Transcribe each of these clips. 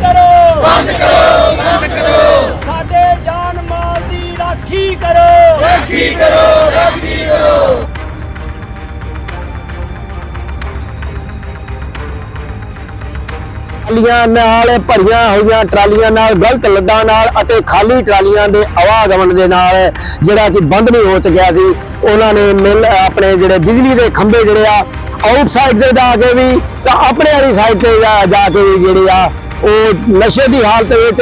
ਕਰੋ। ਬੰਦ ਕਰੋ ਬੰਦ ਕਰੋ। ਸਾਡੇ ਜਾਨ ਮਾਲ ਦੀ ਰਾਖੀ ਕਰੋ। ਰਾਖੀ ਕਰੋ ਰਾਖੀ ਕਰੋ। ਟਰਾਲੀਆਂ ਨਾਲ ਭਰੀਆਂ ਹੋਈਆਂ ਟਰਾਲੀਆਂ ਨਾਲ ਗਲਤ ਲੱਦਾਂ ਨਾਲ ਅਤੇ ਖਾਲੀ ਟਰਾਲੀਆਂ ਦੇ ਆਵਾਗਮਨ ਦੇ ਨਾਲ ਜਿਹੜਾ ਕਿ ਬੰਦ ਨਹੀਂ ਹੋ ਸਕਿਆ ਸੀ ਉਹਨਾਂ ਨੇ ਮਿਲ ਆਪਣੇ ਜਿਹੜੇ ਬਿਜਲੀ ਦੇ ਖੰਭੇ ਜਿਹੜੇ ਆ ਆਊਟਸਾਈਡ ਤੇ ਜਾ ਕੇ ਵੀ ਤਾਂ ਆਪਣੇ ਵਾਲੀ ਸਾਈਡ ਤੇ ਜਾ ਜਾ ਕੇ ਵੀ ਜਿਹੜੇ ਆ ਉਹ ਨਸ਼ੇ ਦੀ ਹਾਲਤ ਵਿੱਚ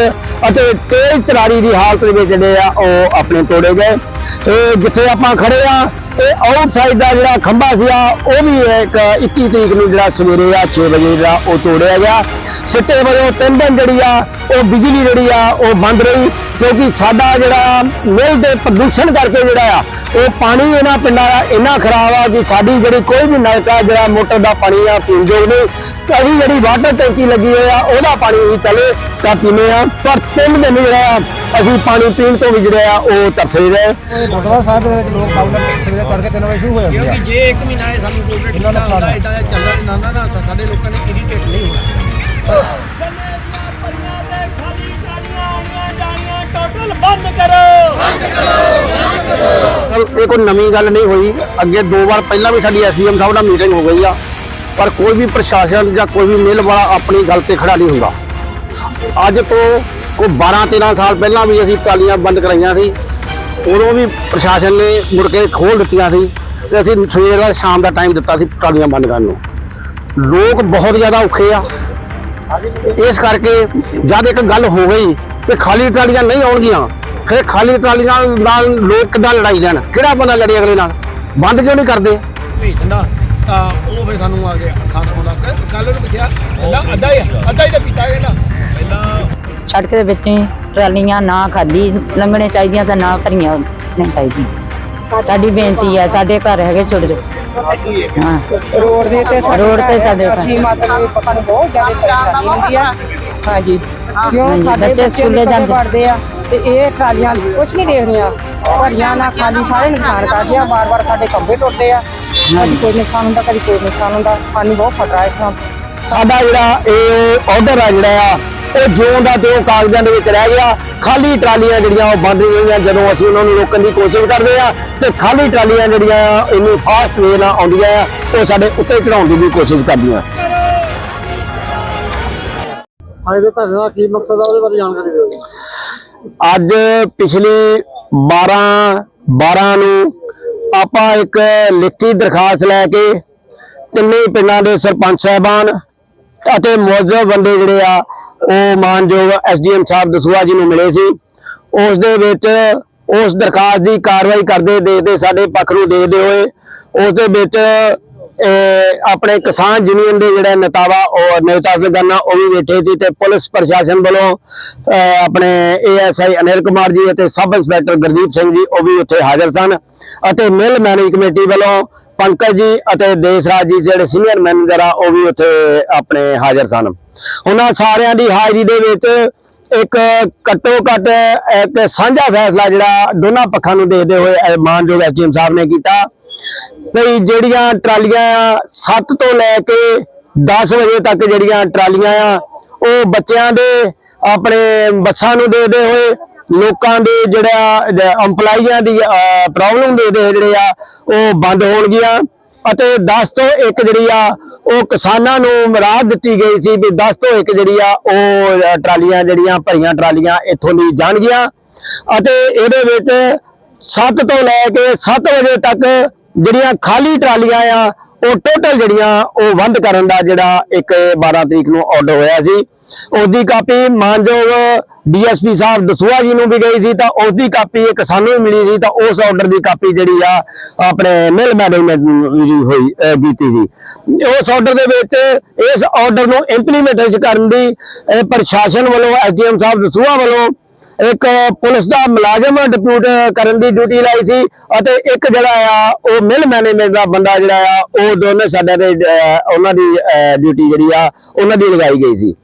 ਅਤੇ ਤੇਜ਼ ਤਰਾਰੀ ਦੀ ਹਾਲਤ ਵਿੱਚ ਜਿਹੜੇ ਆ, ਉਹ ਆਪਣੇ ਤੋੜੇ ਗਏ। ਤੇ ਜਿੱਥੇ ਆਪਾਂ ਖੜੇ ਆ ਇਹ ਆਊਟਸਾਈਡ ਦਾ ਜਿਹੜਾ ਖੰਭਾ ਸੀਗਾ, ਉਹ ਵੀ ਇੱਕ 21 ਤਰੀਕ ਨੂੰ ਜਿਹੜਾ ਸਵੇਰੇ ਆ 6 ਵਜੇ ਦਾ ਉਹ ਤੋੜਿਆ ਗਿਆ। ਸਿੱਟੇ ਵਜੋਂ ਤਿੰਨ ਦਿਨ ਜਿਹੜੀ ਆ, ਉਹ ਬਿਜਲੀ ਜਿਹੜੀ ਆ, ਉਹ ਬੰਦ ਰਹੀ ਕਿਉਂਕਿ ਸਾਡਾ ਜਿਹੜਾ ਮਿਲ ਦੇ ਪ੍ਰਦੂਸ਼ਣ ਕਰਕੇ ਜਿਹੜਾ ਆ, ਉਹ ਪਾਣੀ ਇਹਨਾਂ ਪਿੰਡਾਂ ਦਾ ਇੰਨਾ ਖਰਾਬ ਆ ਕਿ ਸਾਡੀ ਜਿਹੜੀ ਕੋਈ ਵੀ ਨਲਕਾ ਜਿਹੜਾ ਮੋਟਰ ਦਾ ਪਾਣੀ ਆ, ਪੀਣ ਯੋਗ ਨਹੀਂ। ਕਦੀ ਜਿਹੜੀ ਵਾਟਰ ਟੈਂਕੀ ਲੱਗੀ ਹੋਈ ਆ, ਉਹਦਾ ਪਾਣੀ ਹੀ ਚਲੇ ਤਾਂ ਪੀਨੇ ਆ। ਪਰ ਤਿੰਨ ਦਿਨ ਜਿਹੜਾ ਆ ਅਸੀਂ ਪਾਣੀ ਪੀਣ ਤੋਂ ਵੀ ਜਿਹੜਾ ਆ ਉਹ ਤਰਸੇ ਰਹੇ ਗੁਰਦੁਆਰਾ ਸਾਹਿਬ ਦੇ ਵਿੱਚ ਲੋਕ ਕਾਊਂਟਰ ਸਵੇਰੇ ਤੜਕੇ 3 ਵਜੇ ਸ਼ੁਰੂ ਹੋ ਜਾਂਦੇ ਆ। ਕਿਉਂਕਿ ਜੇ ਇੱਕ ਮਹੀਨਾ ਇਹ ਸਾਨੂੰ ਕੋਵਿਡ ਇਹਨਾਂ ਦਾ। ਇਦਾਂ ਚੱਲਦਾ ਨਹੀਂ ਨਾ ਨਾ ਤਾਂ ਸਾਡੇ ਲੋਕਾਂ ਨੇ ਇਰੀਟੇਟ ਨਹੀਂ ਹੋਣਾ। ਗੰਨੇ ਦੀਆਂ ਪਈਆਂ ਤੇ ਖਾਲੀ ਟਰਾਲੀਆਂ ਆਉਣੀਆਂ ਜਾਣੀਆਂ ਟੋਟਲ ਬੰਦ ਕਰੋ ਸਰ ਇਹ ਕੋਈ ਨਵੀਂ ਗੱਲ ਨਹੀਂ ਹੋਈ। ਅੱਗੇ ਦੋ ਵਾਰ ਪਹਿਲਾਂ ਵੀ ਸਾਡੀ ਐਸਡੀਐਮ ਸਾਹਿਬ ਨਾਲ ਮੀਟਿੰਗ ਹੋ ਗਈ ਆ। ਪਰ ਕੋਈ ਵੀ ਪ੍ਰਸ਼ਾਸਨ ਜਾਂ ਕੋਈ ਵੀ ਮਿਲ ਵਾਲਾ ਆਪਣੀ ਗੱਲ ਤੇ ਖੜਾ ਨਹੀਂ ਹੁੰਦਾ। ਅੱਜ ਤੋਂ ਕੋਈ 12 13 ਸਾਲ ਪਹਿਲਾਂ ਵੀ ਅਸੀਂ ਟਰਾਲੀਆਂ ਬੰਦ ਕਰਾਈਆਂ ਸੀ। ਉਦੋਂ ਵੀ ਪ੍ਰਸ਼ਾਸਨ ਨੇ ਮੁੜ ਕੇ ਖੋਲ ਦਿੱਤੀਆਂ ਸੀ ਤੇ ਅਸੀਂ ਸਵੇਰ ਦਾ ਸ਼ਾਮ ਦਾ ਟਾਈਮ ਦਿੱਤਾ ਸੀ ਟਰਾਲੀਆਂ ਬੰਦ ਕਰਨ ਨੂੰ। ਲੋਕ ਬਹੁਤ ਜ਼ਿਆਦਾ ਔਖੇ ਆ। ਇਸ ਕਰਕੇ ਜਦ ਇੱਕ ਗੱਲ ਹੋ ਗਈ ਕਿ ਖਾਲੀ ਟਰਾਲੀਆਂ ਨਹੀਂ ਆਉਣਗੀਆਂ, ਫਿਰ ਖਾਲੀ ਟਰਾਲੀਆਂ ਨਾਲ ਲੋਕ ਕਿੱਦਾਂ ਲੜਾਈ ਲੈਣ? ਕਿਹੜਾ ਬੰਦਾ ਲੜੇ ਅਗਲੇ ਨਾਲ? ਬੰਦ ਕਿਉਂ ਨਹੀਂ ਕਰਦੇ? ਭੇਜ ਤਾਂ ਉਹ ਫਿਰ ਸਾਨੂੰ ਆ ਕੇ ਅੱਖਾਂ ਦਿਖਾਉਂਦਾ ਕੱਲ ਨੂੰ ਪੁੱਛਿਆ ਅੱਧਾ ਹੀ ਅੱਧਾ ਹੀ ਤਾਂ ਪੀਤਾ ਕਹਿੰਦਾ ਸੜਕ ਦੇ ਵਿੱਚ ਹੀ ਟਰਾਲੀਆਂ ਨਾ ਖਾਲੀ ਲੰਘਣੇ ਚਾਹੀਦੀਆਂ ਤਾਂ ਨਾ ਭਰੀਆਂ ਨਹੀਂ ਚਾਹੀਦੀਆਂ। ਸਾਡੀ ਬੇਨਤੀ ਹੈ ਸਾਡੇ ਘਰ ਹੈਗੇ ਛੋਟੇ ਛੋਟੇ। ਹਾਂ। ਰੋਡ ਦੇ ਤੇ ਰੋਡ ਤੇ ਸਾਡੇ ਘਰ। ਅਸੀਂ ਮਤਲਬ ਪਤਾ ਨਹੀਂ ਬਹੁਤ ਜ਼ਿਆਦਾ ਪਰੇਸ਼ਾਨੀ ਹੁੰਦੀ ਆ। ਹਾਂਜੀ। ਕਿਉਂ ਹਾਂਜੀ, ਸਾਡੇ ਬੱਚੇ ਬੱਚੇ ਸਕੂਲੇ ਸਕੂਲੇ ਜਾਂਦੇ। ਪੜਦੇ ਆ ਤੇ ਇਹ ਟਰਾਲੀਆਂ ਕੁਝ ਨਹੀਂ ਦੇਖਦੀਆਂ ਭਰੀਆਂ ਨਾ ਖਾਲੀ ਸਾਰੇ ਨੁਕਸਾਨ ਕਰਦੇ ਆ ਵਾਰ-ਵਾਰ ਸਾਡੇ ਖੰਭੇ ਟੁੱਟਦੇ ਆ। ਕਦੀ ਕੋਈ ਨੁਕਸਾਨ ਹੁੰਦਾ ਕਦੀ ਕੋਈ ਨੁਕਸਾਨ ਹੁੰਦਾ। ਸਾਨੂੰ ਬਹੁਤ ਖਤਰਾ ਇਸ ਨਾਲ। ਸਾਡਾ ਜਿਹੜਾ ਇਹ ਆਰਡਰ ਆ ਜਿਹੜਾ ਆ ਉਹ ਜਿਉਂ ਦਾ ਤਿਉਂ ਕਾਗਜ਼ਾਂ ਦੇ ਵਿੱਚ ਰਹਿ ਗਿਆ। ਖਾਲੀ ਟਰਾਲੀਆਂ ਜਿਹੜੀਆਂ ਉਹ ਬੰਦ ਹੋਈਆਂ ਜਦੋਂ ਅਸੀਂ ਉਹਨਾਂ ਨੂੰ ਰੋਕਣ ਦੀ ਕੋਸ਼ਿਸ਼ ਕਰਦੇ ਆ ਤੇ ਖਾਲੀ ਟਰਾਲੀਆਂ ਜਿਹੜੀਆਂ ਇੰਨੀ ਫਾਸਟ ਵੇ ਨਾਲ ਆਉਂਦੀਆਂ ਆ ਉਹ ਸਾਡੇ ਉੱਤੇ ਚੜਾਉਣ ਦੀ ਵੀ ਕੋਸ਼ਿਸ਼ ਕਰਦੀਆਂ। ਅੱਜ ਦੇ ਧਰਨੇ ਦਾ ਕੀ ਮਕਸਦ ਆ? ਉਹਦੇ ਬਾਰੇ ਜਾਣਕਾਰੀ ਦਿਓ ਜੀ। ਅੱਜ ਪਿਛਲੀ 12 12 ਨੂੰ ਆਪਾਂ ਇੱਕ ਲਿਖਤੀ ਦਰਖਾਸਤ ਲੈ ਕੇ ਤਿੰਨੇ ਪਿੰਡਾਂ ਦੇ ਸਰਪੰਚ ਸਾਹਿਬਾਨ ਅਤੇ ਮੌਜੂਦ ਬੰਦੇ ਜਿਹੜੇ ਆ ਉਹ ਮਾਨਯੋਗ ਐਸਡੀਐਮ ਸਾਹਿਬ ਦਸੂਆ ਜੀ ਨੂੰ ਮਿਲੇ ਸੀ। ਉਸ ਦੇ ਵਿੱਚ ਉਸ ਦਰਖਾਸਤ ਦੀ ਕਾਰਵਾਈ ਕਰਦੇ ਦੇਖਦੇ ਸਾਡੇ ਪੱਖ ਨੂੰ ਦੇਖਦੇ ਹੋਏ ਉਸ ਦੇ ਵਿੱਚ ਆਪਣੇ ਕਿਸਾਨ ਯੂਨੀਅਨ ਦੇ ਜਿਹੜੇ ਨੇਤਾਵਾ ਉਹ ਨੇਤਾ ਸਗਾਨਾ ਉਹ ਵੀ ਬੈਠੇ ਸੀ ਤੇ ਪੁਲਿਸ ਪ੍ਰਸ਼ਾਸਨ ਵੱਲੋਂ ਅਹ, ਆਪਣੇ ਏਐਸਆਈ ਅਨਿਲ ਕੁਮਾਰ ਜੀ ਅਤੇ ਸਬ ਇੰਸਪੈਕਟਰ ਗੁਰਦੀਪ ਸਿੰਘ ਜੀ ਉਹ ਵੀ ਉੱਥੇ ਹਾਜ਼ਰ ਸਨ। ਅਤੇ ਮਿਲ ਮੈਨੇਜ ਕਮੇਟੀ ਵੱਲੋਂ ਪੰਕਜ ਜੀ ਅਤੇ ਦੇਸਰਾਜ ਜੀ ਜਿਹੜੇ ਸੀਨੀਅਰ ਮੈਨੇਜਰ ਆ, ਉਹ ਵੀ ਉੱਥੇ ਆਪਣੇ ਹਾਜ਼ਰ ਸਨ। ਉਹਨਾਂ ਸਾਰਿਆਂ ਦੀ ਹਾਜ਼ਰੀ ਦੇ ਵਿੱਚ ਇੱਕ ਘੱਟੋ ਘੱਟ ਇੱਕ ਸਾਂਝਾ ਫੈਸਲਾ ਜਿਹੜਾ ਦੋਨਾਂ ਪੱਖਾਂ ਨੂੰ ਦੇਖਦੇ ਹੋਏ, ਇਹ ਮਾਨਯੋਗ ਐਸਡੀਐਮ ਸਾਹਿਬ ਨੇ ਕੀਤਾ। ਵੀ ਜਿਹੜੀਆਂ ਟਰਾਲੀਆਂ ਆ 7 ਤੋਂ ਲੈ ਕੇ 10 ਵਜੇ ਤੱਕ ਜਿਹੜੀਆਂ ਟਰਾਲੀਆਂ ਆ, ਉਹ ਬੱਚਿਆਂ ਦੇ, ਆਪਣੇ ਬੱਸਾਂ ਨੂੰ ਦੇਦੇ ਹੋਏ ਲੋਕਾਂ ਦੇ ਜਿਹੜਾ EMPLOYEES ਦੀ ਪ੍ਰੋਬਲਮ ਦੇ ਜਿਹੜੇ ਆ, ਉਹ ਬੰਦ ਹੋਣਗੀਆਂ। ਅਤੇ 10 ਤੋਂ 1 ਜਿਹੜੀ ਆ, ਉਹ ਕਿਸਾਨਾਂ ਨੂੰ ਰਾਹਤ ਦਿੱਤੀ ਗਈ ਸੀ ਵੀ 10 ਤੋਂ 1 ਜਿਹੜੀ ਆ, ਉਹ ਟਰਾਲੀਆਂ ਜਿਹੜੀਆਂ, ਭਰੀਆਂ ਟਰਾਲੀਆਂ ਇੱਥੋਂ ਦੀ ਜਾਣਗੀਆਂ। ਅਤੇ ਇਹਦੇ ਵਿੱਚ 7 ਤੋਂ ਲੈ ਕੇ 7 ਵਜੇ ਤੱਕ ਜਿਹੜੀਆਂ ਖਾਲੀ ਟਰਾਲੀਆਂ ਆ, ਉਹ ਟੋਟਲ ਜਿਹੜੀਆਂ, ਉਹ ਬੰਦ ਕਰਨ ਦਾ ਜਿਹੜਾ ਇੱਕ 12 ਤਰੀਕ ਨੂੰ ਆਰਡਰ ਹੋਇਆ ਸੀ। ਉਹਦੀ ਕਾਪੀ ਮਾਨਯੋਗ ਡੀਐਸਪੀ ਸਾਹਿਬ ਦਸੂਆ ਜੀ ਨੂੰ ਵੀ ਗਈ ਸੀ ਤਾਂ ਉਸ ਦੀ ਕਾਪੀ ਇੱਕ ਸਾਨੂੰ ਵੀ ਮਿਲੀ ਸੀ ਤਾਂ ਉਸ ਆਰਡਰ ਦੀ ਕਾਪੀ ਜਿਹੜੀ ਆ ਆਪਣੇ ਮਿਲ ਮੈਨੇਜਮੈਂਟ ਨੂੰ ਹੋਈ ਕੀਤੀ ਸੀ। ਉਸ ਆਰਡਰ ਦੇ ਵਿੱਚ ਇਸ ਆਰਡਰ ਨੂੰ ਇੰਪਲੀਮੈਂਟ ਕਰਨ ਦੀ ਪ੍ਰਸ਼ਾਸਨ ਵੱਲੋਂ ਐਸਡੀਐਮ ਸਾਹਿਬ ਦਸੂਆ ਵੱਲੋਂ ਇੱਕ ਪੁਲਿਸ ਦਾ ਮੁਲਾਜ਼ਮ ਡਿਪਿਊਟ ਕਰਨ ਦੀ ਡਿਊਟੀ ਲਾਈ ਸੀ ਅਤੇ ਇੱਕ ਜਿਹੜਾ ਆ ਉਹ ਮਿਲ ਮੈਨੇਜਮੈਂਟ ਦਾ ਬੰਦਾ ਜਿਹੜਾ ਆ, ਉਹ ਦੋਨੇ ਸਾਡੇ ਤੇ ਉਹਨਾਂ ਦੀ ਡਿਊਟੀ ਜਿਹੜੀ ਆ, ਉਹਨਾਂ ਦੀ ਲਗਾਈ ਗਈ ਸੀ।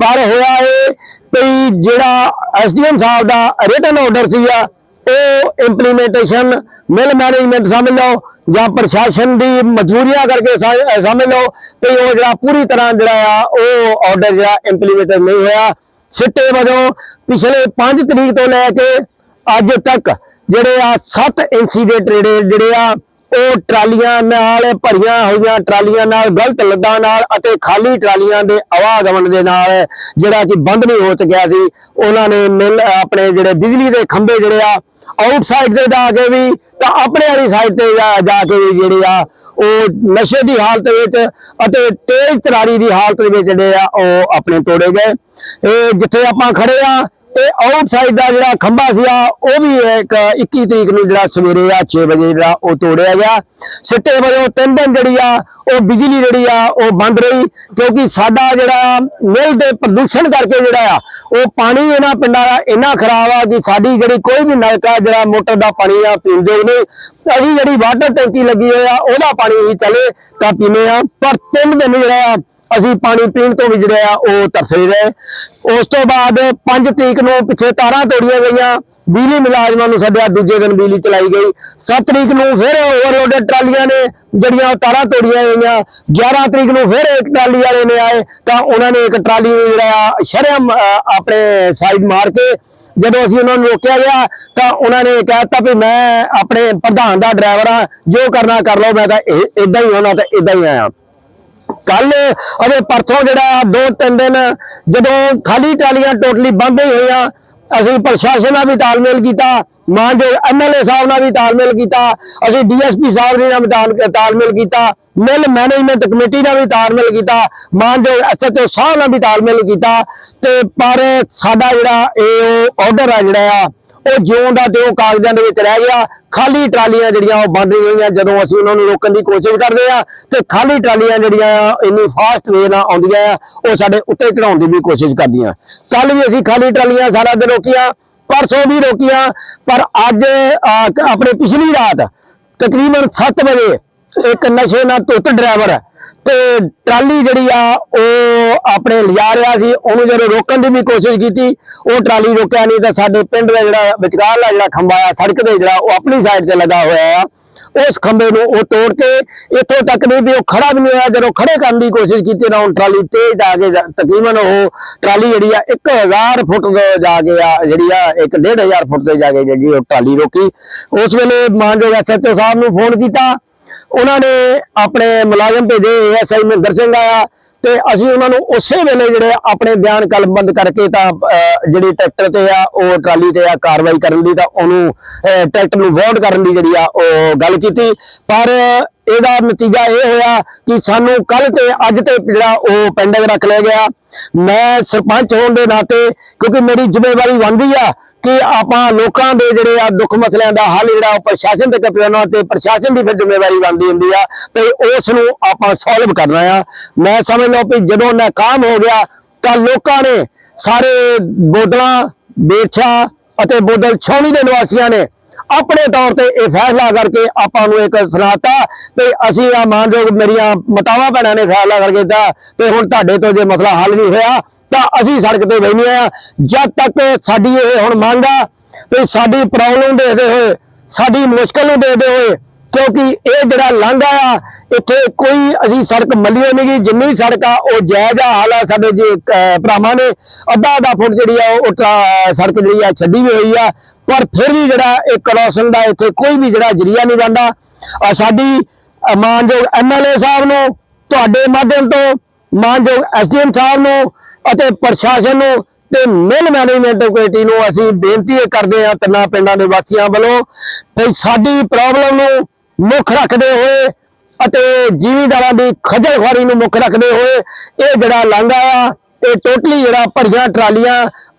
ਪਰ ਹੋਇਆ ਇਹ ਵੀ ਜਿਹੜਾ ਐਸਡੀਐਮ ਸਾਹਿਬ ਦਾ ਰਿਟਨ ਆਰਡਰ ਸੀਗਾ, ਉਹ ਇੰਪਲੀਮੈਂਟੇਸ਼ਨ ਮਿਲ ਮੈਨੇਜਮੈਂਟ ਸਮਝ ਲਓ ਜਾਂ ਪ੍ਰਸ਼ਾਸਨ ਦੀ ਮਜਬੂਰੀਆਂ ਕਰਕੇ ਸਮਝ ਲਓ ਕਿ ਉਹ ਜਿਹੜਾ ਪੂਰੀ ਤਰ੍ਹਾਂ ਜਿਹੜਾ ਆ, ਉਹ ਆਰਡਰ ਜਿਹੜਾ ਇੰਪਲੀਮੈਂਟ ਨਹੀਂ ਹੋਇਆ। ਸਿੱਟੇ ਵਜੋਂ ਪਿਛਲੇ 5 ਤਰੀਕ ਤੋਂ ਲੈ ਕੇ ਅੱਜ ਤੱਕ ਜਿਹੜੇ ਆ 7 ਇਨਸੀਡੈਂਟ ਜਿਹੜੇ ਜਿਹੜੇ ਆ ਉਹ ਟਰਾਲੀਆਂ ਨਾਲ ਭਰੀਆਂ ਹੋਈਆਂ ਟਰਾਲੀਆਂ ਨਾਲ, ਗਲਤ ਲੱਦਾਂ ਨਾਲ ਅਤੇ ਖਾਲੀ ਟਰਾਲੀਆਂ ਦੇ ਆਵਾਗਮਨ ਦੇ ਨਾਲ ਜਿਹੜਾ ਕਿ ਬੰਦ ਨਹੀਂ ਹੋ ਚੁੱਕਿਆ ਸੀ, ਉਹਨਾਂ ਨੇ ਮਿਲ ਆਪਣੇ ਜਿਹੜੇ ਬਿਜਲੀ ਦੇ ਖੰਭੇ ਜਿਹੜੇ ਆ ਆਊਟਸਾਈਡ ਤੇ ਜਾ ਕੇ ਵੀ ਤਾਂ ਆਪਣੇ ਵਾਲੀ ਸਾਈਡ ਤੇ ਜਾ ਜਾ ਕੇ ਵੀ ਜਿਹੜੇ ਆ, ਉਹ ਨਸ਼ੇ ਦੀ ਹਾਲਤ ਵਿੱਚ ਅਤੇ ਤੇਜ਼ ਤਰਾਰੀ ਦੀ ਹਾਲਤ ਵਿੱਚ ਜਿਹੜੇ ਆ, ਉਹ ਆਪਣੇ ਤੋੜੇ ਗਏ। ਇਹ ਜਿੱਥੇ ਆਪਾਂ ਖੜੇ ਆ ਇਹ ਆਊਟਸਾਈਡ ਦਾ ਜਿਹੜਾ ਖੰਭਾ ਸੀਗਾ, ਉਹ ਵੀ ਇੱਕ 21 ਤਰੀਕ ਨੂੰ ਜਿਹੜਾ ਸਵੇਰੇ ਆ 6 ਵਜੇ ਜਿਹੜਾ ਉਹ ਤੋੜਿਆ ਗਿਆ। ਸਿੱਟੇ ਵਜੋਂ ਤਿੰਨ ਦਿਨ ਜਿਹੜੀ ਆ, ਉਹ ਬਿਜਲੀ ਜਿਹੜੀ ਆ, ਉਹ ਬੰਦ ਰਹੀ ਕਿਉਂਕਿ ਸਾਡਾ ਜਿਹੜਾ ਮਿਲ ਦੇ ਪ੍ਰਦੂਸ਼ਣ ਕਰਕੇ ਜਿਹੜਾ ਆ, ਉਹ ਪਾਣੀ ਇਹਨਾਂ ਪਿੰਡਾਂ ਦਾ ਇੰਨਾ ਖਰਾਬ ਆ ਕਿ ਸਾਡੀ ਜਿਹੜੀ ਕੋਈ ਵੀ ਨਲਕਾ ਜਿਹੜਾ ਮੋਟਰ ਦਾ ਪਾਣੀ ਆ, ਪੀਣ ਯੋਗ ਅਸੀਂ ਜਿਹੜੀ ਵਾਟਰ ਟੈਂਕੀ ਲੱਗੀ ਹੋਈ ਆ, ਉਹਦਾ ਪਾਣੀ ਹੀ ਚਲੇ ਤਾਂ ਪੀਨੇ ਆ। ਪਰ ਤਿੰਨ ਦਿਨ ਜਿਹੜਾ ਆ ਅਸੀਂ ਪਾਣੀ ਪੀਣ ਤੋਂ ਵੀ ਜਿਹੜੇ ਆ, ਉਹ ਤਰਸੇ ਰਹੇ ਉਸ ਤੋਂ ਬਾਅਦ 5 ਤਰੀਕ ਨੂੰ ਪਿੱਛੇ ਤਾਰਾਂ ਤੋੜੀਆਂ ਗਈਆਂ। ਬਿਜਲੀ ਮੁਲਾਜ਼ਮਾਂ ਨੂੰ ਸੱਦਿਆ ਦੂਜੇ ਦਿਨ ਬਿਜਲੀ ਚਲਾਈ ਗਈ। 7 ਤਰੀਕ ਨੂੰ ਫਿਰ ਓਵਰਲੋਡਡ ਟਰਾਲੀਆਂ ਨੇ ਜਿਹੜੀਆਂ ਉਹ ਤਾਰਾਂ ਤੋੜੀਆਂ ਗਈਆਂ। 11 ਤਰੀਕ ਨੂੰ ਫਿਰ ਇੱਕ ਟਰਾਲੀ ਵਾਲੇ ਨੇ ਆਏ, ਤਾਂ ਉਹਨਾਂ ਨੇ ਇੱਕ ਟਰਾਲੀ ਨੂੰ ਜਿਹੜਾ ਸ਼ਰਮ ਆਪਣੇ ਸਾਈਡ ਮਾਰ ਕੇ ਜਦੋਂ ਅਸੀਂ ਉਹਨਾਂ ਨੂੰ ਰੋਕਿਆ ਗਿਆ, ਤਾਂ ਉਹਨਾਂ ਨੇ ਕਹਿਤਾ ਵੀ ਮੈਂ ਆਪਣੇ ਪ੍ਰਧਾਨ ਦਾ ਡਰਾਈਵਰ ਆ ਜੋ ਕਰਨਾ ਕਰ ਲਓ, ਮੈਂ ਤਾਂ ਇਦਾਂ ਹੀ ਹੋਣਾ ਤਾਂ ਇਦਾਂ ਹੀ ਆਇਆ। ਕੱਲ ਅਜੇ ਪਰਸੋਂ ਜਿਹੜਾ ਦੋ ਤਿੰਨ ਦਿਨ ਜਦੋਂ ਖਾਲੀ ਟਰਾਲੀਆਂ ਟੋਟਲੀ ਬੰਦ ਹੀ ਹੋਈਆਂ, ਅਸੀਂ ਪ੍ਰਸ਼ਾਸਨ ਨਾਲ ਵੀ ਤਾਲਮੇਲ ਕੀਤਾ, ਮਾਨਯੋਗ ਐਮਐਲਏ ਸਾਹਿਬ ਨਾਲ ਵੀ ਤਾਲਮੇਲ ਕੀਤਾ, ਅਸੀਂ ਡੀਐਸਪੀ ਸਾਹਿਬ ਜੀ ਨਾਲ ਵੀ ਤਾਲ- ਤਾਲਮੇਲ ਕੀਤਾ, ਮਿਲ ਮੈਨੇਜਮੈਂਟ ਕਮੇਟੀ ਨਾਲ ਵੀ ਤਾਲਮੇਲ ਕੀਤਾ, ਮਾਨਯੋਗ ਐਸਐਚਓ ਸਾਹਿਬ ਨਾਲ ਵੀ ਤਾਲਮੇਲ ਕੀਤਾ, ਤੇ ਪਰ ਸਾਡਾ ਜਿਹੜਾ ਇਹ ਆਰਡਰ ਆ ਜਿਹੜਾ ਆ ਉਹ ਜਿਉਂ ਦਾ ਤੇ ਉਹ ਕਾਗਜ਼ਾਂ ਦੇ ਵਿੱਚ ਰਹਿ ਗਿਆ। ਖਾਲੀ ਟਰਾਲੀਆਂ ਜਿਹੜੀਆਂ ਉਹ ਬਣ ਹੋਈਆਂ। ਜਦੋਂ ਅਸੀਂ ਉਹਨਾਂ ਨੂੰ ਰੋਕਣ ਦੀ ਕੋਸ਼ਿਸ਼ ਕਰਦੇ ਆ ਤੇ ਖਾਲੀ ਟਰਾਲੀਆਂ ਜਿਹੜੀਆਂ ਇੰਨੀ ਫਾਸਟ ਵੇ ਨਾਲ ਆਉਂਦੀਆਂ ਆ, ਉਹ ਸਾਡੇ ਉੱਤੇ ਚੜਾਉਣ ਦੀ ਵੀ ਕੋਸ਼ਿਸ਼ ਕਰਦੀਆਂ। ਕੱਲ ਵੀ ਅਸੀਂ ਖਾਲੀ ਟਰਾਲੀਆਂ ਸਾਰਾ ਦਿਨ ਰੋਕੀਆਂ, ਪਰਸੋਂ ਵੀ ਰੋਕੀਆਂ, ਪਰ ਅੱਜ ਆਪਣੇ ਪਿਛਲੀ ਰਾਤ ਤਕਰੀਬਨ 7 ਵਜੇ ਇੱਕ ਨਸ਼ੇ ਨਾਲ ਧੁੱਤ ਡਰਾਈਵਰ ਤੇ ਟਰਾਲੀ ਜਿਹੜੀ ਆ, ਉਹ ਆਪਣੇ ਲਿਜਾ ਰਿਹਾ ਸੀ। ਉਹਨੂੰ ਜਦੋਂ ਰੋਕਣ ਦੀ ਵੀ ਕੋਸ਼ਿਸ਼ ਕੀਤੀ, ਉਹ ਟਰਾਲੀ ਰੋਕਿਆ ਨਹੀਂ ਤਾਂ ਸਾਡੇ ਪਿੰਡ ਦਾ ਜਿਹੜਾ ਵਿਚਕਾਰਲਾ ਜਿਹੜਾ ਖੰਭਾ ਆ, ਸੜਕ ਦੇ ਜਿਹੜਾ, ਉਹ ਆਪਣੀ ਸਾਈਡ ਤੇ ਲੱਗਾ ਹੋਇਆ ਆ। ਉਸ ਖੰਭੇ ਨੂੰ ਉਹ ਤੋੜ ਕੇ ਇੱਥੋਂ ਤੱਕ ਨਹੀਂ ਵੀ ਉਹ ਖੜਾ ਵੀ ਨਹੀਂ ਹੋਇਆ। ਜਦੋਂ ਖੜੇ ਕਰਨ ਦੀ ਕੋਸ਼ਿਸ਼ ਕੀਤੀ ਨਾ ਉਹ ਟਰਾਲੀ ਤੇਜ਼ ਆ ਕੇ ਤਕਰੀਬਨ ਉਹ ਟਰਾਲੀ ਜਿਹੜੀ ਆ 1000 ਫੁੱਟ ਤੋਂ ਜਾ ਕੇ ਆ, ਜਿਹੜੀ ਆ, ਇੱਕ 1500 ਫੁੱਟ ਤੇ ਜਾ ਕੇ ਜਿਹੜੀ ਉਹ ਟਰਾਲੀ ਰੋਕੀ। ਉਸ ਵੇਲੇ ਮਾਨਯੋਗ ਐਸਐਚਓ ਸਾਹਿਬ ਨੂੰ ਫੋਨ ਕੀਤਾ। ਉਹਨਾਂ ਨੇ ਆਪਣੇ ਮੁਲਾਜ਼ਮ ਭੇਜੇ ਐਸਆਈ ਮਹਿੰਦਰ ਸਿੰਘ ਆਇਆ ਤੇ ਅਸੀਂ ਉਹਨਾਂ ਨੂੰ ਉਸੇ ਵੇਲੇ ਜਿਹੜੇ ਆਪਣੇ ਬਿਆਨ ਕਲਮਬੰਦ ਕਰਕੇ ਤਾਂ ਅਹ, ਜਿਹੜੀ ਟਰੈਕਟਰ ਤੇ ਆ ਉਹ ਟਰਾਲੀ ਤੇ ਆ ਕਾਰਵਾਈ ਕਰਨ ਦੀ ਤਾਂ ਉਹਨੂੰ ਅਹ, ਟਰੈਕਟਰ ਨੂੰ ਵਾਰਡ ਕਰਨ ਦੀ ਜਿਹੜੀ ਆ ਉਹ ਗੱਲ ਕੀਤੀ। ਪਰ ਇਹਦਾ ਨਤੀਜਾ ਇਹ ਹੋਇਆ ਕਿ ਸਾਨੂੰ ਕੱਲ ਤੇ ਅੱਜ ਤੇ ਜਿਹੜਾ ਉਹ ਪੈਂਡਿੰਗ ਰੱਖ ਲਿਆ ਗਿਆ। ਮੈਂ ਸਰਪੰਚ ਹੋਣ ਦੇ ਨਾਤੇ, ਕਿਉਂਕਿ ਮੇਰੀ ਜ਼ਿੰਮੇਵਾਰੀ ਬਣਦੀ ਆ ਕਿ ਆਪਾਂ ਲੋਕਾਂ ਦੇ ਜਿਹੜੇ ਆ ਦੁੱਖ ਮਸਲਿਆਂ ਦਾ ਹੱਲ ਜਿਹੜਾ ਉਹ ਪ੍ਰਸ਼ਾਸਨ ਤੇ ਕਰਨਾ ਤੇ ਪ੍ਰਸ਼ਾਸਨ ਦੀ ਫਿਰ ਜ਼ਿੰਮੇਵਾਰੀ ਬਣਦੀ ਹੁੰਦੀ ਆ ਤੇ ਉਸ ਨੂੰ ਆਪਾਂ ਸੋਲਵ ਕਰਨਾ ਆ। ਮੈਂ ਸਮਝ ਲਓ ਕਿ ਜਦੋਂ ਨਾਕਾਮ ਹੋ ਗਿਆ ਤਾਂ ਲੋਕਾਂ ਨੇ ਸਾਰੇ ਬੋਦਲਾਂ ਬੇਛਾ ਅਤੇ ਬੋਡਲ ਛਾਉਣੀ ਦੇ ਨਿਵਾਸੀਆਂ ਨੇ ਆਪਣੇ ਤੌਰ ਤੇ ਇਹ ਫੈਸਲਾ ਕਰਕੇ ਆਪਾਂ ਨੂੰ ਇੱਕ ਸੁਣਾਤਾ ਤੇ ਅਸੀਂ ਆ ਮਾਨਯੋਗ ਮੇਰੀਆਂ ਮਤਾਵਾਂ ਭੈਣਾਂ ਨੇ ਫੈਸਲਾ ਕਰਕੇ ਦਿੱਤਾ ਤੇ ਹੁਣ ਤੁਹਾਡੇ ਤੋਂ ਜੇ ਮਸਲਾ ਹੱਲ ਨਹੀਂ ਹੋਇਆ ਤਾਂ ਅਸੀਂ ਸੜਕ ਤੇ ਬੈਠੇ ਆ ਜਦ ਤੱਕ ਸਾਡੀ ਇਹ ਹੁਣ ਮੰਗ ਆ ਵੀ ਸਾਡੀ ਪ੍ਰੋਬਲਮ ਦੇਖਦੇ ਹੋਏ, ਸਾਡੀ ਮੁਸ਼ਕਲ ਨੂੰ ਦੇਖਦੇ ਹੋਏ ਕਿਉਂਕਿ ਇਹ ਜਿਹੜਾ ਲਾਂਘਾ ਆ ਇੱਥੇ ਕੋਈ ਅਸੀਂ ਸੜਕ ਮੱਲੀਓ ਨਹੀਂ ਗਈ ਜਿੰਨੀ ਸੜਕ ਆ ਉਹ ਜਾਇਜ਼ ਆ। ਹਾਲ ਆ ਸਾਡੇ ਜੇ ਭਰਾਵਾਂ ਨੇ ਅੱਧਾ ਅੱਧਾ ਫੁੱਟ ਜਿਹੜੀ ਆ ਉਹ ਟਰਾ- ਸੜਕ ਜਿਹੜੀ ਆ ਛੱਡੀ ਵੀ ਹੋਈ ਆ। ਪਰ ਫਿਰ ਵੀ ਜਿਹੜਾ ਇਹ ਕ੍ਰੋਸਿੰਗ ਦਾ ਇੱਥੇ ਕੋਈ ਵੀ ਜਿਹੜਾ ਜਰੀਆ ਨਹੀਂ ਬਣਦਾ। ਆ ਸਾਡੀ ਅਹ, ਮਾਨਯੋਗ ਐਮਐਲਏ ਸਾਹਿਬ ਨੂੰ ਤੁਹਾਡੇ ਮਾਧਿਅਮ ਤੋਂ ਮਾਨਯੋਗ ਐਸਡੀਐਮ ਸਾਹਿਬ ਨੂੰ ਅਤੇ ਪ੍ਰਸ਼ਾਸਨ ਨੂੰ ਤੇ ਮਿਲ ਮੈਨੇਜਮੈਂਟ ਕਮੇਟੀ ਨੂੰ ਅਸੀਂ ਬੇਨਤੀ ਇਹ ਕਰਦੇ ਹਾਂ ਤਿੰਨਾਂ ਪਿੰਡਾਂ ਦੇ ਵਾਸੀਆਂ ਵੱਲੋਂ ਕਿ ਸਾਡੀ ਪ੍ਰੋਬਲਮ ਨੂੰ ਮੁੱਖ ਰੱਖਦੇ ਹੋਏ ਅਤੇ ਜ਼ਿਮੀਂਦਾਰਾਂ ਦੀ ਖੱਜਲ ਨੂੰ ਮੁੱਖ ਰੱਖਦੇ ਹੋਏ ਇਹ ਜਿਹੜਾ ਲਾਂਘਾ ਆ, ਇਹ ਟੋਟਲੀ ਜਿਹੜਾ ਭਰੀਆਂ ਟਰਾਲੀਆਂ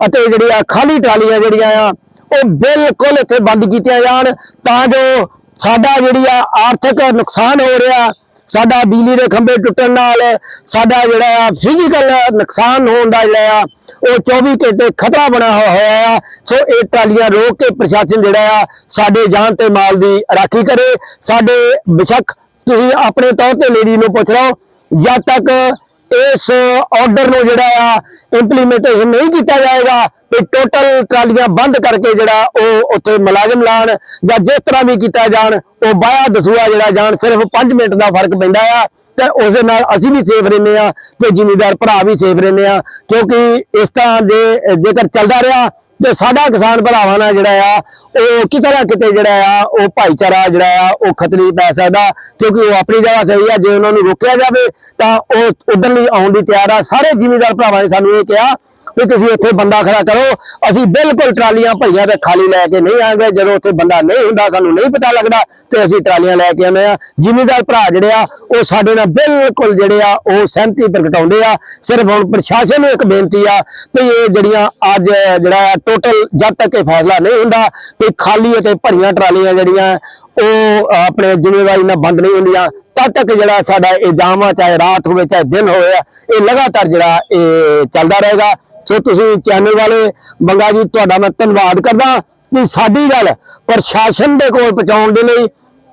ਅਤੇ ਜਿਹੜੀਆਂ ਖਾਲੀ ਟਰਾਲੀਆਂ ਜਿਹੜੀਆਂ ਆ, ਉਹ ਬਿਲਕੁਲ ਇੱਥੇ ਬੰਦ ਕੀਤੀਆਂ ਜਾਣ ਤਾਂ ਜੋ ਸਾਡਾ ਜਿਹੜੀ ਆ ਆਰਥਿਕ ਨੁਕਸਾਨ ਹੋ ਰਿਹਾ ਸਾਡਾ ਬਿਜਲੀ ਦੇ ਖੰਭੇ ਟੁੱਟਣ ਨਾਲ ਸਾਡਾ ਜਿਹੜਾ ਆ ਫਿਜ਼ੀਕਲ ਨੁਕਸਾਨ ਹੋਣ ਦਾ ਜਿਹੜਾ ਆ, ਉਹ 24 ਘੰਟੇ ਖਤਰਾ ਬਣਿਆ ਹੋ- ਹੋਇਆ ਆ। ਸੋ ਇਹ ਟਰਾਲੀਆਂ ਰੋਕ ਕੇ ਪ੍ਰਸ਼ਾਸਨ ਜਿਹੜਾ ਆ, ਸਾਡੇ ਜਾਨ ਤੇ ਮਾਲ ਦੀ ਰਾਖੀ ਕਰੇ। ਸਾਡੇ ਬਿਸ਼ੱਕ, ਤੁਸੀਂ ਆਪਣੇ ਤੌਰ ਤੇ ਲੇਡੀ ਨੂੰ ਪੁੱਛ ਲਓ, ਜਦ ਤੱਕ ਇਸ ਆਰਡਰ ਨੂੰ ਜਿਹੜਾ ਆ ਇੰਪਲੀਮੈਂਟੇਸ਼ਨ ਨਹੀਂ ਕੀਤਾ ਜਾਏਗਾ, ਵੀ ਟੋਟਲ ਟਰਾਲੀਆਂ ਬੰਦ ਕਰਕੇ ਜਿਹੜਾ ਉਹ ਉੱਥੇ ਮੁਲਾਜ਼ਮ ਲਾਣ ਜਾਂ ਜਿਸ ਤਰ੍ਹਾਂ ਵੀ ਕੀਤਾ ਜਾਣ, ਉਹ ਬਾਇਆ ਦਸੂਆ ਜਿਹੜਾ ਜਾਣ, ਸਿਰਫ 5 ਮਿੰਟ ਦਾ ਫ਼ਰਕ ਪੈਂਦਾ ਆ ਤੇ ਉਸ ਦੇ ਨਾਲ ਅਸੀਂ ਵੀ ਸੇਫ ਰਹਿੰਦੇ ਆ ਤੇ ਜ਼ਿਮੀਦਾਰ ਭਰਾ ਵੀ ਸੇਫ ਰਹਿੰਦੇ ਆ ਕਿਉਂਕਿ ਇਸ ਤਰ੍ਹਾਂ ਦੇ ਜੇਕਰ ਚੱਲਦਾ ਰਿਹਾ ਤੇ ਸਾਡਾ ਕਿਸਾਨ ਭਰਾਵਾਂ ਨਾਲ ਜਿਹੜਾ ਆ, ਉਹ ਕਿਤੇ ਨਾ ਕਿਤੇ ਜਿਹੜਾ ਆ, ਉਹ ਭਾਈਚਾਰਾ ਜਿਹੜਾ ਆ, ਉਹ ਖਤਰੇ ਪੈ ਸਕਦਾ, ਕਿਉਂਕਿ ਉਹ ਆਪਣੀ ਜਗ੍ਹਾ ਸਹੀ ਆ, ਜੇ ਉਹਨਾਂ ਨੂੰ ਰੋਕਿਆ ਜਾਵੇ, ਤਾਂ ਉਹ ਉਧਰ ਲਈ ਆਉਣ ਦੀ ਤਿਆਰ ਆ। ਸਾਰੇ ਜ਼ਿਮੀਦਾਰ ਭਰਾਵਾਂ ਨੇ ਸਾਨੂੰ ਇਹ ਕਿਹਾ ਵੀ ਤੁਸੀਂ ਉੱਥੇ ਬੰਦਾ ਖੜਾ ਕਰੋ, ਅਸੀਂ ਬਿਲਕੁਲ ਟਰਾਲੀਆਂ ਭਈਆਂ ਤੇ ਖਾਲੀ ਲੈ ਕੇ ਨਹੀਂ ਆਵਾਂਗੇ, ਜਦੋਂ ਉੱਥੇ ਬੰਦਾ ਨਹੀਂ ਹੁੰਦਾ, ਸਾਨੂੰ ਨਹੀਂ ਪਤਾ ਲੱਗਦਾ, ਤੇ ਅਸੀਂ ਟਰਾਲੀਆਂ ਲੈ ਕੇ ਆਉਂਦੇ ਆ। ਜ਼ਿਮੀਦਾਰ ਭਰਾ ਜਿਹੜੇ ਆ, ਉਹ ਸਾਡੇ ਨਾਲ ਬਿਲਕੁਲ ਜਿਹੜੇ ਆ, ਉਹ ਸਹਿਮਤੀ ਪ੍ਰਗਟਾਉਂਦੇ ਆ। ਸਿਰਫ ਹੁਣ ਪ੍ਰਸ਼ਾਸਨ ਨੂੰ ਇੱਕ ਬੇਨਤੀ ਆ, ਵੀ ਇਹ ਜਿਹੜੀਆਂ ਅੱਜ ਜਿਹੜਾ ਟੋਟਲ ਜਦ ਤੱਕ ਇਹ ਫੈਸਲਾ ਨਹੀਂ ਹੁੰਦਾ ਵੀ ਖਾਲੀ ਅਤੇ ਭਰੀਆਂ ਟਰਾਲੀਆਂ ਜਿਹੜੀਆਂ ਉਹ ਆਪਣੇ ਜ਼ਿੰਮੇਵਾਰੀ ਨਾਲ ਬੰਦ ਨਹੀਂ ਹੁੰਦੀਆਂ, ਤਦ ਤੱਕ ਜਿਹੜਾ ਸਾਡਾ ਇਹ ਜਾਮ ਆ, ਚਾਹੇ ਰਾਤ ਹੋਵੇ, ਚਾਹੇ ਦਿਨ ਹੋਵੇ, ਇਹ ਲਗਾਤਾਰ ਜਿਹੜਾ ਇਹ ਚੱਲਦਾ ਰਹੇਗਾ। ਸੋ ਤੁਸੀਂ ਚੈਨਲ ਵਾਲੇ ਬੰਗਾ ਜੀ, ਤੁਹਾਡਾ ਮੈਂ ਧੰਨਵਾਦ ਕਰਦਾ ਵੀ ਸਾਡੀ ਗੱਲ ਪ੍ਰਸ਼ਾਸਨ ਦੇ ਕੋਲ ਪਹੁੰਚਾਉਣ ਦੇ ਲਈ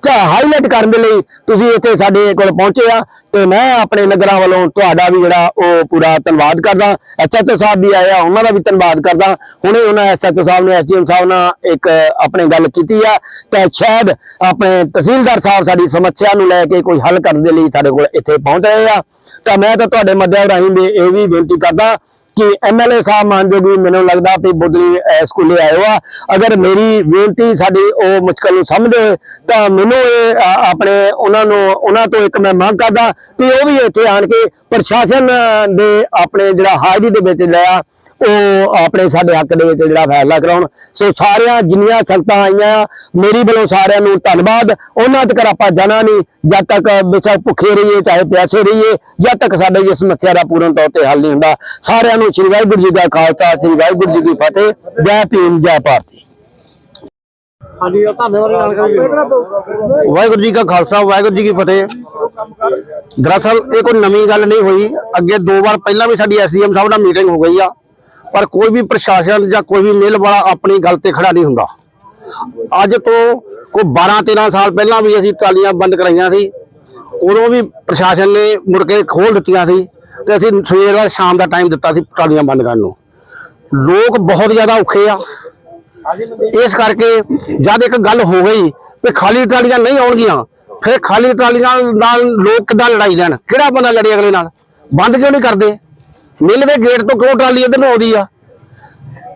ਹਾਈਲਾਈਟ ਕਰਨ ਦੇ ਲਈ ਤੁਸੀਂ ਇੱਥੇ ਸਾਡੇ ਕੋਲ ਪਹੁੰਚੇ ਆ ਤੇ ਮੈਂ ਆਪਣੇ ਨਗਰਾਂ ਵੱਲੋਂ ਤੁਹਾਡਾ ਵੀ ਜਿਹੜਾ ਉਹ ਪੂਰਾ ਧੰਨਵਾਦ ਕਰਦਾ। ਐਸਐਚਓ ਸਾਹਿਬ ਵੀ ਆਏ ਆ, ਉਹਨਾਂ ਦਾ ਵੀ ਧੰਨਵਾਦ ਕਰਦਾ। ਹੁਣੇ ਉਹਨਾਂ ਐਸਐਚਓ ਸਾਹਿਬ ਨੇ ਐਸਡੀਐਮ ਸਾਹਿਬ ਨਾਲ ਇੱਕ ਆਪਣੇ ਗੱਲ ਕੀਤੀ ਆ। ਤੇ ਸ਼ਾਇਦ ਆਪਣੇ ਤਹਿਸੀਲਦਾਰ ਸਾਹਿਬ ਸਾਡੀ ਸਮੱਸਿਆ ਨੂੰ ਲੈ ਕੇ ਕੋਈ ਹੱਲ ਕਰਨ ਦੇ ਲਈ ਸਾਡੇ ਕੋਲ ਇੱਥੇ ਪਹੁੰਚ ਰਹੇ ਆ। ਤਾਂ ਮੈਂ ਤਾਂ ਤੁਹਾਡੇ ਮਾਧਿਅਮ ਰਾਹੀਂ ਵੀ ਇਹ ਵੀ ਬੇਨਤੀ ਕਰਦਾ ਕਿ ਐਮਐਲਏ ਸਾਹਿਬ ਮੰਨਜੋਗੀ ਮੈਨੂੰ ਲੱਗਦਾ ਵੀ ਬੁੱਧਲੀ ਅਹ, ਸਕੂਲੇ ਆਇਓ ਆ ਅਗਰ ਮੇਰੀ ਬੇਨਤੀ ਸਾਡੀ ਉਹ ਮੁਸ਼ਕਲ ਨੂੰ ਸਮਝਦੇ ਤਾਂ ਮੈਨੂੰ ਇਹ ਆਪਣੇ ਉਹਨਾਂ ਨੂੰ ਉਹਨਾਂ ਤੋਂ ਇੱਕ ਮੈਂ ਮੰਗ ਕਰਦਾ ਕਿ ਉਹ ਵੀ ਇੱਥੇ ਆਣ ਕੇ ਪ੍ਰਸ਼ਾਸਨ ਦੇ ਆਪਣੇ ਜਿਹੜਾ ਹਾਜ਼ਰੀ ਦੇ ਵਿੱਚ ਲਿਆ ਉਹ ਆਪਣੇ ਸਾਡੇ ਹੱਕ ਦੇ ਵਿੱਚ ਜਿਹੜਾ ਫੈਸਲਾ ਕਰਾਉਣ। ਸੋ ਸਾਰਿਆਂ ਜਿੰਨੀਆਂ ਸੰਗਤਾਂ ਆਈਆਂ ਮੇਰੀ ਵੱਲੋਂ ਸਾਰਿਆਂ ਨੂੰ ਧੰਨਵਾਦ। ਉਹਨਾਂ ਤੱਕ ਆਪਾਂ ਜਾਣਾ ਨਹੀਂ ਜਦ ਤੱਕ ਬੇਸ਼ੱਕ ਭੁੱਖੇ ਰਹੀਏ ਚਾਹੇ ਪਿਆਸੇ ਰਹੀਏ ਜਦ ਤੱਕ ਸਾਡੇ ਇਸ ਸਮੱਸਿਆ ਦਾ ਪੂਰਨ ਤੌਰ ਤੇ ਹੱਲ ਨਹੀਂ ਹੁੰਦਾ। ਸਾਰਿਆਂ ਨੂੰ ਸ੍ਰੀ ਵਾਹਿਗੁਰੂ ਜੀ ਦਾ ਖਾਲਸਾ ਸ੍ਰੀ ਵਾਹਿਗੁਰੂ ਜੀ ਕੀ ਫਤਿਹ ਜੈ ਭੀਮ ਜੈ ਭਾਰਤੀ। ਹਾਂਜੀ ਉਹ ਧੰਨਵਾਦ ਜਾਣਕਾਰੀ ਦਿਓ ਵਾਹਿਗੁਰੂ ਜੀ ਕਾ ਖਾਲਸਾ ਵਾਹਿਗੁਰੂ ਜੀ ਕੀ ਫਤਿਹ। ਦਰਅਸਲ ਇਹ ਕੋਈ ਨਵੀਂ ਗੱਲ ਨਹੀਂ ਹੋਈ। ਅੱਗੇ ਦੋ ਵਾਰ ਪਹਿਲਾਂ ਵੀ ਸਾਡੀ ਐਸਡੀਐਮ ਸਾਹਿਬ ਨਾਲ ਮੀਟਿੰਗ ਹੋ ਗਈ ਆ। ਪਰ ਕੋਈ ਵੀ ਪ੍ਰਸ਼ਾਸਨ ਜਾਂ ਕੋਈ ਵੀ ਮਿਲ ਵਾਲਾ ਆਪਣੀ ਗੱਲ ਤੇ ਖੜਾ ਨਹੀਂ ਹੁੰਦਾ। ਅੱਜ ਤੋਂ ਕੋਈ 12 13 ਸਾਲ ਪਹਿਲਾਂ ਵੀ ਅਸੀਂ ਟਰਾਲੀਆਂ ਬੰਦ ਕਰਾਈਆਂ ਸੀ। ਉਦੋਂ ਵੀ ਪ੍ਰਸ਼ਾਸਨ ਨੇ ਮੁੜ ਕੇ ਖੋਲ ਦਿੱਤੀਆਂ ਸੀ। ਤੇ ਅਸੀਂ ਸਵੇਰ ਦਾ, ਸ਼ਾਮ ਦਾ ਟਾਈਮ ਦਿੱਤਾ ਸੀ ਟਰਾਲੀਆਂ ਬੰਦ ਕਰਨ ਨੂੰ। ਲੋਕ ਬਹੁਤ ਜ਼ਿਆਦਾ ਔਖੇ ਆ। ਇਸ ਕਰਕੇ ਜਦ ਇੱਕ ਗੱਲ ਹੋ ਗਈ ਵੀ ਖਾਲੀ ਟਰਾਲੀਆਂ ਨਹੀਂ ਆਉਣਗੀਆਂ, ਫਿਰ ਖਾਲੀ ਟਰਾਲੀਆਂ ਨਾਲ ਲੋਕ ਕਿੱਦਾਂ ਲੜਾਈ ਲੈਣ? ਕਿਹੜਾ ਬੰਦਾ ਲੜੇ ਅਗਲੇ ਨਾਲ? ਬੰਦ ਕਿਉਂ ਨਹੀਂ ਕਰਦੇ? ਮਿਲ ਦੇ ਗੇਟ ਤੋਂ ਕਿਉਂ ਟਰਾਲੀ ਇੱਧਰ ਨੂੰ ਆਉਂਦੀ ਆ?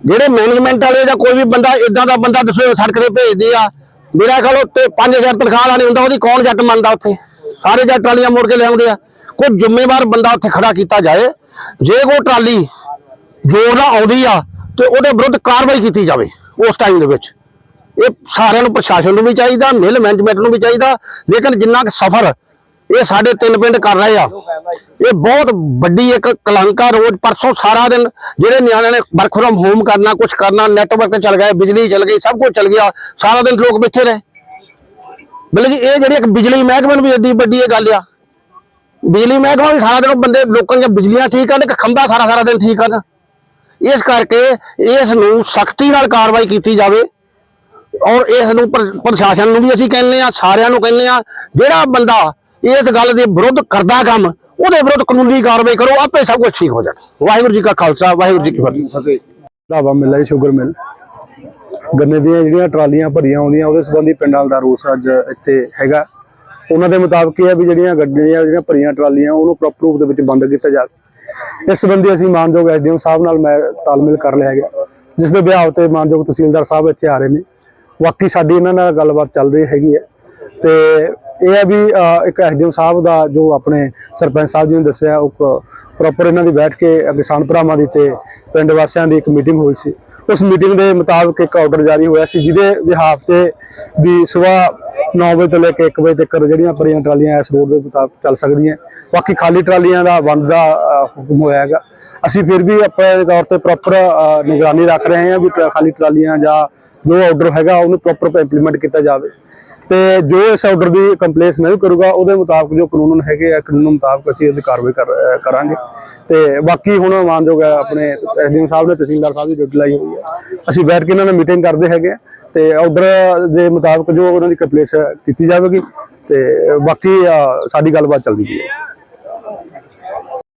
ਜਿਹੜੇ ਮੈਨੇਜਮੈਂਟ ਵਾਲੇ ਜਾਂ ਕੋਈ ਵੀ ਬੰਦਾ ਇਦਾਂ ਦਾ ਬੰਦਾ ਦੱਸੋ, ਸੜਕ ਤੇ ਭੇਜਦੇ ਆ। ਮੇਰਾ ਖਿਆਲ ਉੱਤੇ 5000 ਤਨਖਾਹ ਵਾਲਾ ਹੁੰਦਾ, ਉਹਦੀ ਕੌਣ ਜੱਟ ਮੰਨਦਾ ਉੱਥੇ? ਸਾਰੇ ਜੱਟ ਟਰਾਲੀਆਂ ਮੋੜ ਕੇ ਲਿਆਉਂਦੇ ਆ। ਕੋਈ ਜ਼ਿੰਮੇਵਾਰ ਬੰਦਾ ਉੱਥੇ ਖੜਾ ਕੀਤਾ ਜਾਏ, ਜੇ ਕੋਈ ਟਰਾਲੀ ਜ਼ੋਰ ਨਾਲ ਆਉਂਦੀ ਆ ਤੇ ਉਹਦੇ ਵਿਰੁੱਧ ਕਾਰਵਾਈ ਕੀਤੀ ਜਾਵੇ ਉਸ ਟਾਈਮ ਦੇ ਵਿੱਚ। ਇਹ ਸਾਰਿਆਂ ਨੂੰ ਪ੍ਰਸ਼ਾਸਨ ਨੂੰ ਵੀ ਚਾਹੀਦਾ ਮਿਲ ਮੈਨੇਜਮੈਂਟ ਨੂੰ ਵੀ ਚਾਹੀਦਾ, ਲੇਕਿਨ ਜਿੰਨਾ ਕੁ ਸਫਰ ਇਹ ਸਾਡੇ ਤਿੰਨ ਪਿੰਡ ਕਰ ਰਹੇ ਆ, ਇਹ ਬਹੁਤ ਵੱਡੀ ਇੱਕ ਕਲੰਕਾ ਰੋਜ਼ ਪਰਸੋਂ ਸਾਰਾ ਦਿਨ ਜਿਹੜੇ ਨਿਆਣਿਆਂ ਨੇ ਵਰਕ ਫਰਮ ਹੋਮ ਕਰਨਾ ਕੁਝ ਕਰਨਾ ਨੈਟਵਰਕ ਚੱਲ ਗਿਆ ਬਿਜਲੀ ਚੱਲ ਗਈ, ਸਭ ਕੁਝ ਚੱਲ ਗਿਆ, ਸਾਰਾ ਦਿਨ ਲੋਕ ਬੈਠੇ ਰਹੇ। ਬਲਕਿ ਇਹ ਜਿਹੜੀ ਇੱਕ ਬਿਜਲੀ ਮਹਿਕਮੇ ਨੂੰ ਵੀ ਏਡੀ ਵੱਡੀ ਇਹ ਗੱਲ ਆ। ਬਿਜਲੀ ਮਹਿਕਮਾ ਵੀ ਸਾਰਾ ਦਿਨ ਬੰਦੇ ਲੋਕਾਂ ਦੀਆਂ ਬਿਜਲੀਆਂ ਠੀਕ ਕਰਨ ਇੱਕ ਖੰਭਾ ਸਾਰਾ ਸਾਰਾ ਦਿਨ ਠੀਕ ਕਰਨ। ਇਸ ਕਰਕੇ ਇਸ ਨੂੰ ਸਖਤੀ ਨਾਲ ਕਾਰਵਾਈ ਕੀਤੀ ਜਾਵੇ ਔਰ ਇਸ ਨੂੰ ਪ੍ਰ- ਪ੍ਰਸ਼ਾਸਨ ਨੂੰ ਵੀ ਅਸੀਂ ਕਹਿੰਦੇ ਆ ਸਾਰਿਆਂ ਨੂੰ ਕਹਿੰਦੇ ਆ ਜਿਹੜਾ ਬੰਦਾ ਇਸ ਗੱਲ ਦੇ ਵਿਰੁੱਧ ਕਰਦਾ ਕੰਮ ਉਹਦੇ ਵਿਰੁੱਧ ਕਾਨੂੰਨੀ ਕਾਰਵਾਈ ਕਰੋ ਆਪੇ ਸਭ ਕੁਝ ਠੀਕ ਹੋ ਜਾਣਾ। ਵਾਹਿਗੁਰੂ ਜੀ ਕਾ ਖਾਲਸਾ ਵਾਹਿਗੁਰੂ ਜੀ ਕੀ ਫਤਿਹ। ਢਾਬਾ ਮਿਲ ਹੈ ਸ਼ੂਗਰ ਮਿਲ। ਗੰਨੇ ਦੀਆਂ ਜਿਹੜੀਆਂ ਟਰਾਲੀਆਂ ਭਰੀਆਂ ਆਉਂਦੀਆਂ ਉਹਦੇ ਸੰਬੰਧੀ ਪਿੰਡਾਂ ਦਾ ਰੋਸ ਅੱਜ ਇੱਥੇ ਹੈਗਾ। ਉਹਨਾਂ ਦੇ ਮੁਤਾਬਕ ਇਹ ਹੈ ਵੀ ਜਿਹੜੀਆਂ ਗੱਡੀਆਂ ਜਿਹੜੀਆਂ ਭਰੀਆਂ ਟਰਾਲੀਆਂ ਉਹਨੂੰ ਪ੍ਰੋਪਰ ਰੂਪ ਦੇ ਵਿੱਚ ਬੰਦ ਕੀਤਾ ਜਾਵੇ ਇਸ ਸੰਬੰਧੀ ਅਸੀਂ ਮਾਨਯੋਗ ਐਸਡੀਐਮ ਸਾਹਿਬ ਨਾਲ ਮੈਂ ਤਾਲਮੇਲ ਕਰ ਲਿਆ ਹੈਗਾ ਜਿਸ ਦੇ ਵਿਆਹ ਤੇ ਮਾਨਯੋਗ ਤਹਿਸੀਲਦਾਰ ਸਾਹਿਬ ਇੱਥੇ ਆ ਰਹੇ ਨੇ। ਬਾਕੀ ਸਾਡੀ ਇਹਨਾਂ ਨਾਲ ਗੱਲਬਾਤ ਚੱਲ ਰਹੀ ਹੈਗੀ ਹੈ। ਤੇ ਇਹ ਹੈ ਵੀ ਅਹ, ਇੱਕ ਐਸਡੀਐਮ ਸਾਹਿਬ ਦਾ ਜੋ ਆਪਣੇ ਸਰਪੰਚ ਸਾਹਿਬ ਜੀ ਨੇ ਦੱਸਿਆ ਉਹ ਪ੍ਰੋਪਰ ਇਹਨਾਂ ਦੀ ਬੈਠ ਕੇ ਕਿਸਾਨ ਭਰਾਵਾਂ ਦੀ ਤੇ ਪਿੰਡ ਵਾਸੀਆਂ ਦੀ ਇੱਕ ਮੀਟਿੰਗ ਹੋਈ ਸੀ। ਉਸ ਮੀਟਿੰਗ ਦੇ ਮੁਤਾਬਕ ਇੱਕ ਆਰਡਰ ਜਾਰੀ ਹੋਇਆ ਸੀ, ਜਿਹਦੇ ਵਿਹਾਰ ਤੇ ਵੀ ਸਵੇਰ 9 ਵਜੇ ਤੋਂ ਲੈ ਕੇ 1 ਵਜੇ ਤੱਕ ਜਿਹੜੀਆਂ ਭਰੀਆਂ ਟਰਾਲੀਆਂ ਇਸ ਰੋਡ ਦੇ ਮੁਤਾਬਕ ਚੱਲ ਸਕਦੀਆਂ। ਬਾਕੀ ਖਾਲੀ ਟਰਾਲੀਆਂ ਦਾ ਬੰਦ ਦਾ ਹੁਕਮ ਹੋਇਆ ਹੈਗਾ। ਅਸੀਂ ਫਿਰ ਵੀ ਆਪਣੇ ਤੌਰ ਤੇ ਪ੍ਰੋਪਰ ਨਿਗਰਾਨੀ ਰੱਖ ਰਹੇ ਹਾਂ ਵੀ ਟਰਾ- ਖਾਲੀ ਟਰਾਲੀਆਂ ਜਾਂ ਜੋ ਆਰਡਰ ਹੈਗਾ, ਉਹਨੂੰ ਪ੍ਰੋਪਰ ਇੰਪਲੀਮੈਂਟ ਕੀਤਾ ਜਾਵੇ। ਤੇ ਜੋ ਇਸ ਆਰਡਰ ਦੀ ਕੰਪਲੇਸ ਨਹੀਂ ਕਰੂਗਾ, ਉਹਦੇ ਮੁਤਾਬਕ ਜੋ ਕਾਨੂੰਨ ਹੈਗੇ ਆ, ਕਾਨੂੰਨ ਮੁਤਾਬਕ ਅਸੀਂ ਇਹਦੀ ਕਾਰਵਾਈ ਕਰ- ਕਰਾਂਗੇ। ਤੇ ਬਾਕੀ ਹੁਣ ਮਾਨਯੋਗ ਹੈ ਆਪਣੇ ਐਸਡੀਐਮ ਸਾਹਿਬ ਨੇ, ਤਹਿਸੀਲਦਾਰ ਸਾਹਿਬ ਦੀ ਡਿਊਟੀ ਲਾਈ ਹੋਈ ਹੈ ਅਸੀਂ ਬੈਠ ਕੇ ਇਹਨਾਂ ਨਾਲ ਮੀਟਿੰਗ ਕਰਦੇ ਹੈਗੇ ਆ ਤੇ ਆਰਡਰ ਦੇ ਮੁਤਾਬਕ ਜੋ ਉਹਨਾਂ ਦੀ ਕੰਪਲੇਸ ਕੀਤੀ ਜਾਵੇਗੀ ਤੇ ਬਾਕੀ ਸਾਡੀ ਗੱਲਬਾਤ ਚੱਲਦੀ ਪਈ ਹੈ